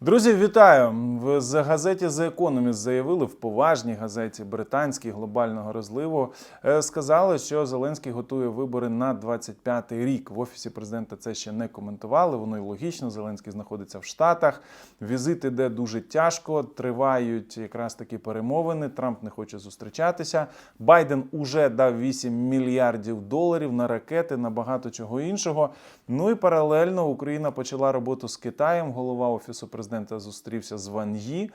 Друзі, вітаю! В газеті The Economist заявили в поважній газеті британській глобального розливу. е, Сказали, що Зеленський готує вибори на 25-й рік. В офісі президента це ще не коментували. Воно й логічно. Зеленський знаходиться в Штатах. Візит іде дуже тяжко. Тривають якраз такі перемовини. Трамп не хоче зустрічатися. Байден уже дав 8 мільярдів доларів на ракети, на багато чого іншого. Ну і паралельно Україна почала роботу з Китаєм. Голова офісу президента зустрівся з Ван Ї.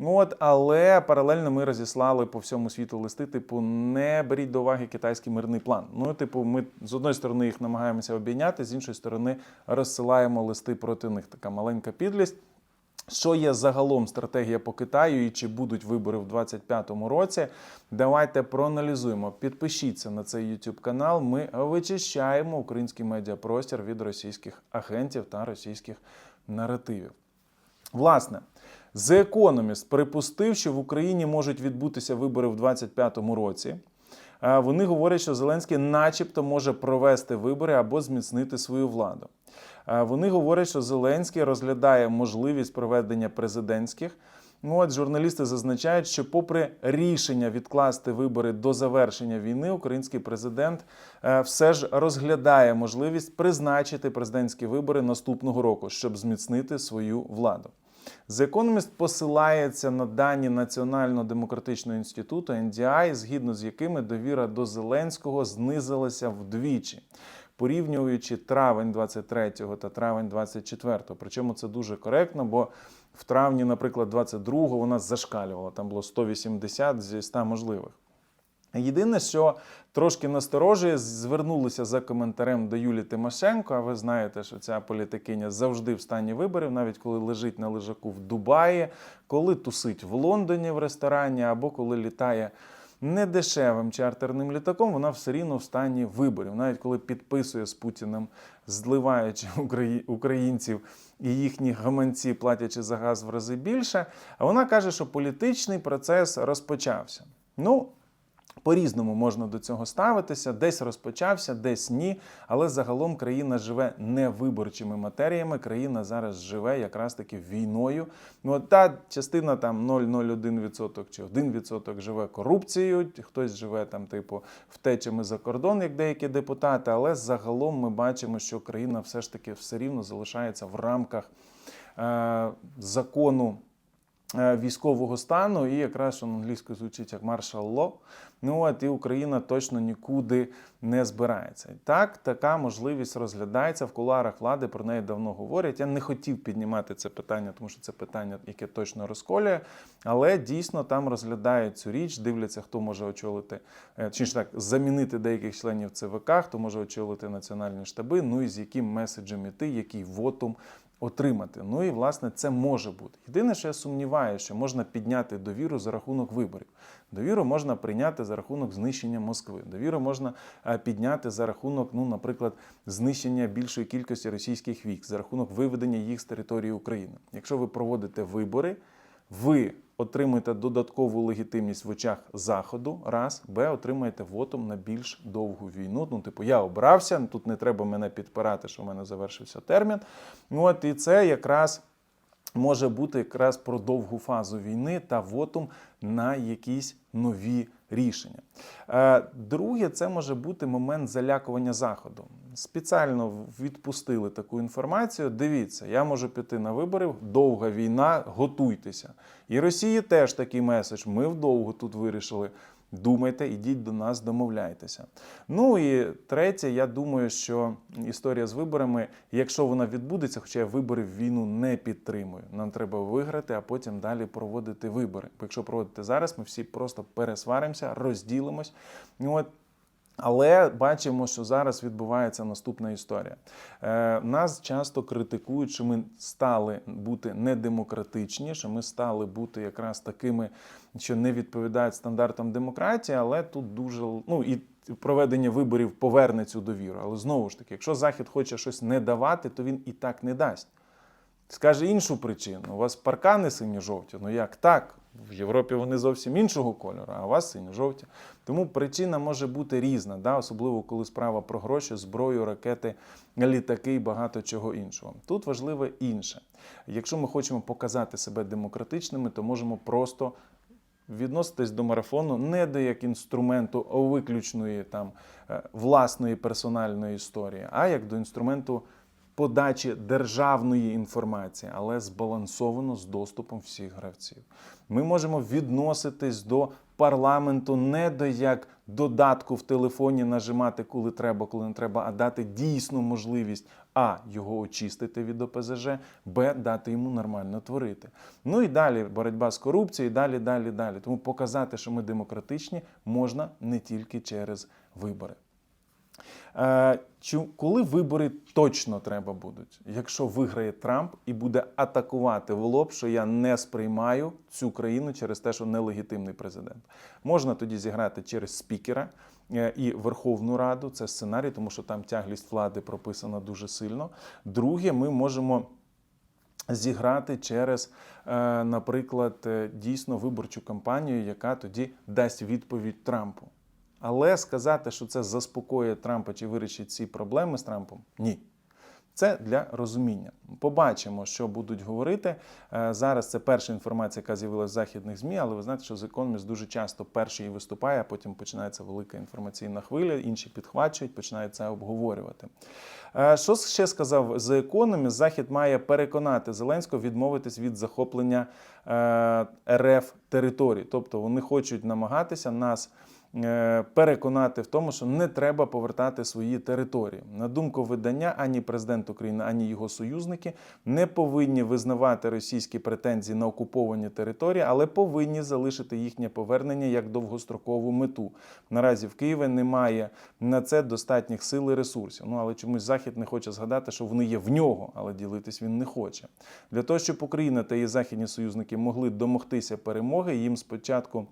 От, але паралельно ми розіслали по всьому світу листи, типу, не беріть до уваги китайський мирний план. Ну, типу, ми з одної сторони їх намагаємося обійняти, з іншої сторони розсилаємо листи проти них. Така маленька підлість. Що є загалом стратегія по Китаю і чи будуть вибори в 2025 році? Давайте проаналізуємо. Підпишіться на цей YouTube канал. Ми вичищаємо український медіапростір від російських агентів та російських наративів. Власне, The Economist припустив, що в Україні можуть відбутися вибори в 2025 році. Е, Вони говорять, що Зеленський, начебто, може провести вибори або зміцнити свою владу. Е, Вони говорять, що Зеленський розглядає можливість проведення президентських. Ну, от журналісти зазначають, що, попри рішення відкласти вибори до завершення війни, український президент е, все ж розглядає можливість призначити президентські вибори наступного року, щоб зміцнити свою владу. The Economist посилається на дані Національно-демократичного інституту NDI, згідно з якими довіра до Зеленського знизилася вдвічі, порівнюючи травень 23 та травень 24. Причому це дуже коректно, бо в травні, наприклад, 22-го вона зашкалювала. Там було 180 зі 100 можливих. Єдине, що трошки насторожує, звернулися за коментарем до Юлії Тимошенко. А ви знаєте, що ця політикиня завжди в стані виборів, навіть коли лежить на лежаку в Дубаї, коли тусить в Лондоні в ресторані, або коли літає недешевим чартерним літаком, вона все рівно в стані виборів. Навіть коли підписує з Путіним, зливаючи украї- українців і їхні гаманці, платячи за газ в рази більше. А вона каже, що політичний процес розпочався. Ну, по-різному можна до цього ставитися. Десь розпочався, десь ні. Але загалом країна живе не виборчими матеріями. Країна зараз живе якраз таки війною. Ну от та частина там 0,01% чи 1% живе корупцією, хтось живе там, типу, втечами за кордон, як деякі депутати. Але загалом ми бачимо, що країна все ж таки все рівно залишається в рамках е, закону військового стану, і якраз англійською звучить як martial law. Ну от і Україна точно нікуди не збирається. Так, така можливість розглядається в куларах влади. Про неї давно говорять. Я не хотів піднімати це питання, тому що це питання, яке точно розколює. Але дійсно там розглядають цю річ, дивляться, хто може очолити, е, чи ж так замінити деяких членів ЦВК, хто може очолити національні штаби. Ну і з яким меседжем іти, який вотум отримати. Ну і власне це може бути. Єдине, що я сумніваюся, що можна підняти довіру за рахунок виборів. Довіру можна прийняти за рахунок знищення Москви. Довіру можна е, підняти за рахунок, ну, наприклад, знищення більшої кількості російських військ, за рахунок виведення їх з території України. Якщо ви проводите вибори, ви отримуєте додаткову легітимність в очах Заходу, раз, Б, отримаєте вотом на більш довгу війну. Ну, типу, я обрався, тут не треба мене підпирати, що в мене завершився термін. От і це якраз може бути якраз про довгу фазу війни та вотум на якісь нові рішення. Е, Друге, це може бути момент залякування заходу. Спеціально відпустили таку інформацію. Дивіться, я можу піти на вибори, довга війна, готуйтеся. І Росії теж такий меседж. Ми вдовго тут вирішили. Думайте, ідіть до нас, домовляйтеся. Ну і третє, я думаю, що історія з виборами, якщо вона відбудеться, хоча я вибори в війну не підтримую, нам треба виграти, а потім далі проводити вибори. Бо якщо проводити зараз, ми всі просто пересваримося, розділимось. Ну, От але бачимо, що зараз відбувається наступна історія. Е, нас часто критикують, що ми стали бути недемократичні, що ми стали бути якраз такими, що не відповідають стандартам демократії, але тут дуже ну і проведення виборів поверне цю довіру. Але знову ж таки, якщо Захід хоче щось не давати, то він і так не дасть. Скаже іншу причину. У вас паркани синьо-жовті. Ну як так? В Європі вони зовсім іншого кольору, а у вас синьо-жовті. Тому причина може бути різна, да? особливо коли справа про гроші, зброю, ракети, літаки і багато чого іншого. Тут важливе інше. Якщо ми хочемо показати себе демократичними, то можемо просто відноситись до марафону не до як інструменту виключної там е, власної персональної історії, а як до інструменту подачі державної інформації, але збалансовано з доступом всіх гравців. Ми можемо відноситись до парламенту не до як додатку в телефоні нажимати, коли треба, коли не треба, а дати дійсну можливість а його очистити від ОПЗЖ, б дати йому нормально творити. Ну і далі боротьба з корупцією, і далі, далі, далі. Тому показати, що ми демократичні, можна не тільки через вибори. Е, Чу, коли вибори точно треба будуть, якщо виграє Трамп і буде атакувати в лоб, що я не сприймаю цю країну через те, що нелегітимний президент, можна тоді зіграти через спікера е, і Верховну Раду. Це сценарій, тому що там тяглість влади прописана дуже сильно. Друге, ми можемо. Зіграти через, е, наприклад, дійсно виборчу кампанію, яка тоді дасть відповідь Трампу. Але сказати, що це заспокоює Трампа чи вирішить ці проблеми з Трампом ні. Це для розуміння. Побачимо, що будуть говорити. Е, Зараз це перша інформація, яка з'явилася в західних ЗМІ, але ви знаєте, що The Economist дуже часто перший виступає, а потім починається велика інформаційна хвиля, інші підхвачують, починають це обговорювати. Е, Що ще сказав The Economist? Захід має переконати Зеленського відмовитись від захоплення е, РФ територій. Тобто вони хочуть намагатися нас. Е, Переконати в тому, що не треба повертати свої території. На думку видання, ані президент України, ані його союзники не повинні визнавати російські претензії на окуповані території, але повинні залишити їхнє повернення як довгострокову мету. Наразі в Києві немає на це достатніх сил і ресурсів. Ну але чомусь Захід не хоче згадати, що вони є в нього, але ділитись він не хоче. Для того, щоб Україна та її західні союзники могли домогтися перемоги, їм спочатку.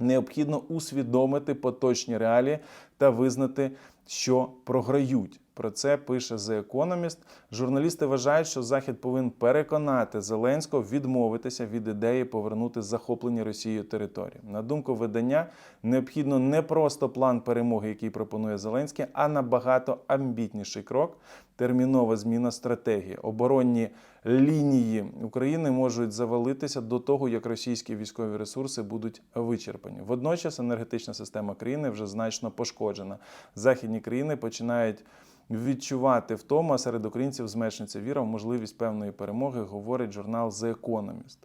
Необхідно усвідомити поточні реалії та визнати, що програють. Про це пише The Economist. Журналісти вважають, що Захід повинен переконати Зеленського відмовитися від ідеї повернути захоплені Росією території. На думку видання, необхідно не просто план перемоги, який пропонує Зеленський, а набагато амбітніший крок термінова зміна стратегії. Оборонні лінії України можуть завалитися до того, як російські військові ресурси будуть вичерпані. Водночас енергетична система країни вже значно пошкоджена. Західні країни починають. Відчувати втому, а серед українців зменшується віра в можливість певної перемоги, говорить журнал The Economist.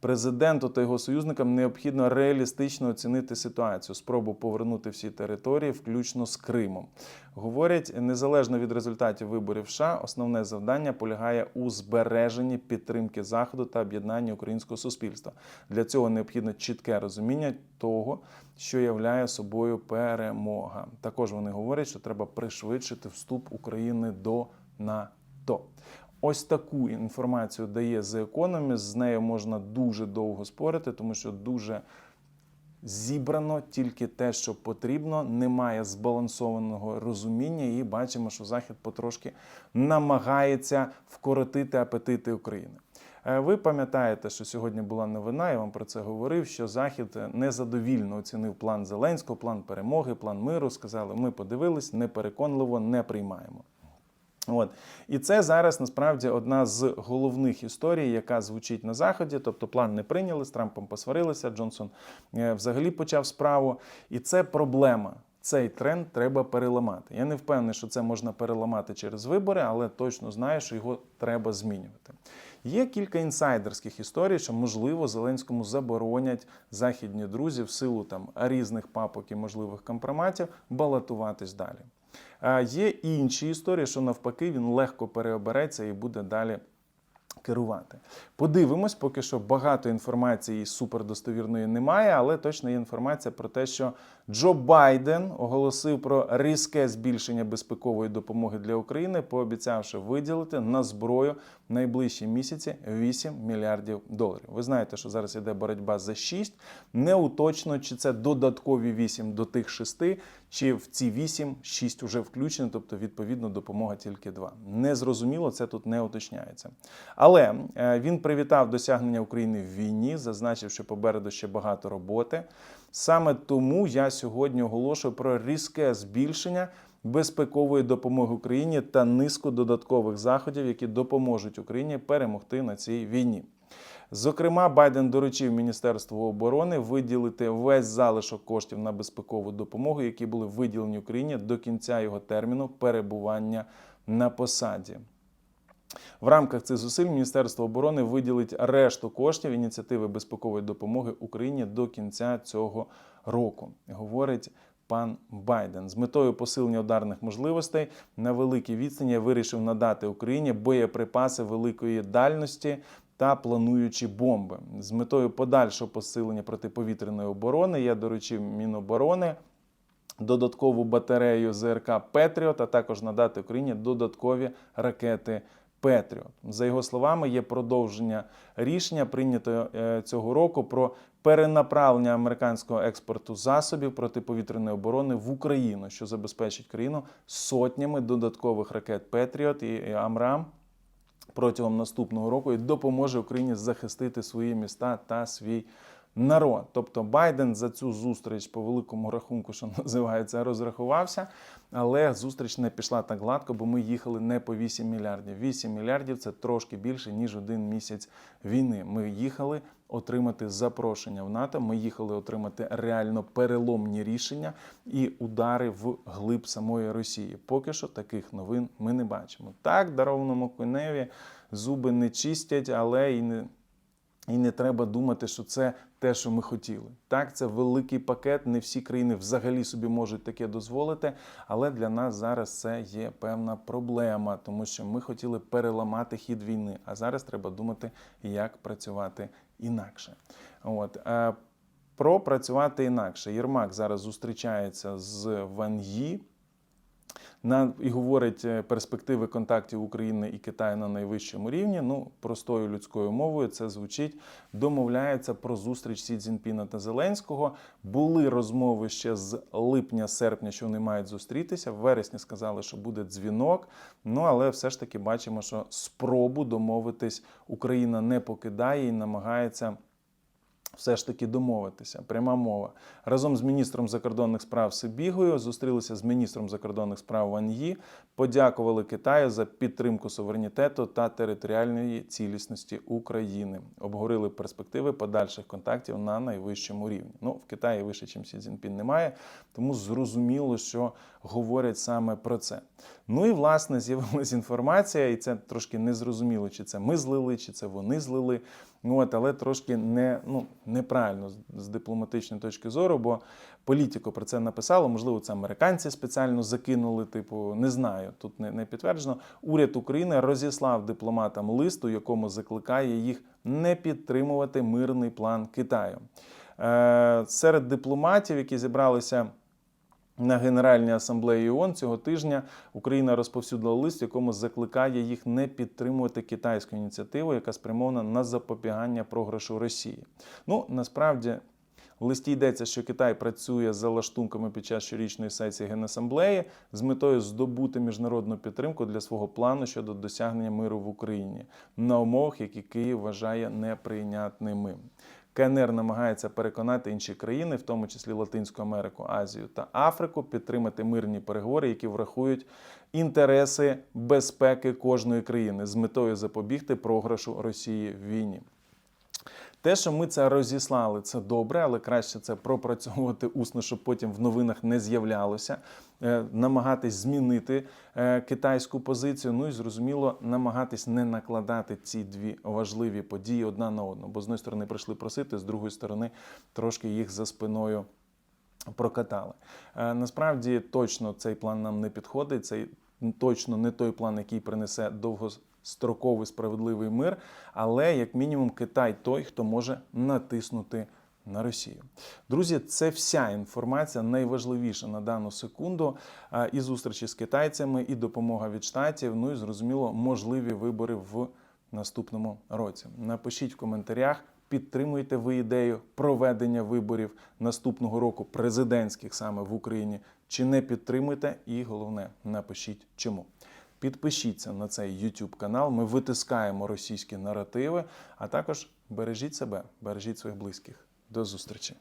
Президенту та його союзникам необхідно реалістично оцінити ситуацію, спробу повернути всі території, включно з Кримом. Говорять, незалежно від результатів виборів США, основне завдання полягає у збереженні підтримки заходу та об'єднанні українського суспільства. Для цього необхідно чітке розуміння того, що являє собою перемога. Також вони говорять, що треба пришвидшити вступ України до НАТО. Ось таку інформацію дає The Economist, З нею можна дуже довго спорити, тому що дуже зібрано тільки те, що потрібно, немає збалансованого розуміння, і бачимо, що Захід потрошки намагається вкоротити апетити України. Е, Ви пам'ятаєте, що сьогодні була новина, я вам про це говорив. Що Захід незадовільно оцінив план Зеленського, план перемоги, план миру. Сказали, ми подивились, непереконливо не приймаємо. От і це зараз насправді одна з головних історій, яка звучить на заході. Тобто, план не прийняли з Трампом посварилися. Джонсон е, взагалі почав справу, і це проблема. Цей тренд треба переламати. Я не впевнений, що це можна переламати через вибори, але точно знаю, що його треба змінювати. Є кілька інсайдерських історій, що можливо Зеленському заборонять західні друзі в силу там різних папок і можливих компроматів балотуватись далі. А є інші історії, що навпаки він легко переобереться і буде далі керувати. Подивимось, поки що багато інформації супердостовірної немає, але точно є інформація про те, що Джо Байден оголосив про різке збільшення безпекової допомоги для України, пообіцявши виділити на зброю в найближчі місяці 8 мільярдів доларів. Ви знаєте, що зараз іде боротьба за 6. Не уточно, чи це додаткові 8 до тих 6, чи в ці 8 6 вже включено, тобто відповідно допомога тільки 2. Незрозуміло, це тут не уточняється. Але е, він привітав досягнення України в війні, зазначив, що попереду ще багато роботи. Саме тому я сьогодні оголошую про різке збільшення безпекової допомоги Україні та низку додаткових заходів, які допоможуть Україні перемогти на цій війні. Зокрема, Байден доручив Міністерству оборони виділити весь залишок коштів на безпекову допомогу, які були виділені Україні до кінця його терміну перебування на посаді. В рамках цих зусиль Міністерство оборони виділить решту коштів ініціативи безпекової допомоги Україні до кінця цього року, говорить пан Байден. З метою посилення ударних можливостей на великій відстані вирішив надати Україні боєприпаси великої дальності. Та плануючі бомби з метою подальшого посилення протиповітряної оборони я доручив Міноборони додаткову батарею ЗРК Петріот, а також надати Україні додаткові ракети Петріот. За його словами, є продовження рішення прийнятого е, цього року про перенаправлення американського експорту засобів протиповітряної оборони в Україну, що забезпечить країну сотнями додаткових ракет Петріот і Амрам. Протягом наступного року і допоможе Україні захистити свої міста та свій народ. Тобто Байден за цю зустріч по великому рахунку, що називається, розрахувався, але зустріч не пішла так гладко, бо ми їхали не по 8 мільярдів. 8 мільярдів це трошки більше ніж один місяць війни. Ми їхали отримати запрошення в НАТО. Ми їхали отримати реально переломні рішення і удари в глиб самої Росії. Поки що таких новин ми не бачимо. Так, даровному коневі зуби не чистять, але і не. І не треба думати, що це те, що ми хотіли. Так, це великий пакет. Не всі країни взагалі собі можуть таке дозволити. Але для нас зараз це є певна проблема, тому що ми хотіли переламати хід війни. А зараз треба думати, як працювати інакше. От Пропрацювати інакше. Єрмак зараз зустрічається з Ван Ї на і говорить е, перспективи контактів України і Китаю на найвищому рівні. Ну, простою людською мовою це звучить. Домовляється про зустріч Сі Цзіньпіна та Зеленського. Були розмови ще з липня-серпня, що вони мають зустрітися. В вересні сказали, що буде дзвінок. Ну але все ж таки бачимо, що спробу домовитись Україна не покидає і намагається все ж таки домовитися. Пряма мова. Разом з міністром закордонних справ Сибігою зустрілися з міністром закордонних справ Ван Ї, подякували Китаю за підтримку суверенітету та територіальної цілісності України. Обговорили перспективи подальших контактів на найвищому рівні. Ну, в Китаї вище, ніж Сі Цзіньпін, немає, тому зрозуміло, що говорять саме про це. Ну і власне з'явилася інформація, і це трошки незрозуміло, чи це ми злили, чи це вони злили. Ну, от, але трошки не, ну, неправильно з- дипломатичної точки зору, бо політико про це написало. Можливо, це американці спеціально закинули. Типу, не знаю, тут не, не підтверджено. Уряд України розіслав дипломатам лист, у якому закликає їх не підтримувати мирний план Китаю. Е, серед дипломатів, які зібралися на Генеральній асамблеї ООН цього тижня Україна розповсюдила лист, якому закликає їх не підтримувати китайську ініціативу, яка спрямована на запобігання програшу Росії. Ну насправді. В листі йдеться, що Китай працює за лаштунками під час щорічної сесії Генасамблеї з метою здобути міжнародну підтримку для свого плану щодо досягнення миру в Україні на умовах, які Київ вважає неприйнятними. КНР намагається переконати інші країни, в тому числі Латинську Америку, Азію та Африку, підтримати мирні переговори, які врахують інтереси безпеки кожної країни з метою запобігти програшу Росії в війні. Те, що ми це розіслали, це добре, але краще це пропрацьовувати усно, щоб потім в новинах не з'являлося, намагатись змінити е, китайську позицію. Ну і зрозуміло, намагатись не накладати ці дві важливі події одна на одну. Бо з однієї сторони прийшли просити, з другої сторони трошки їх за спиною прокатали. Е, Насправді точно цей план нам не підходить. Цей точно не той план, який принесе довгостроковий справедливий мир, але як мінімум Китай той, хто може натиснути на Росію. Друзі, це вся інформація найважливіша на дану секунду. І зустрічі з китайцями, і допомога від штатів. Ну і зрозуміло, можливі вибори в наступному році. Напишіть в коментарях. Підтримуєте ви ідею проведення виборів наступного року президентських саме в Україні, чи не підтримуєте? І головне, напишіть чому. Підпишіться на цей YouTube канал. Ми витискаємо російські наративи, а також бережіть себе, бережіть своїх близьких. До зустрічі.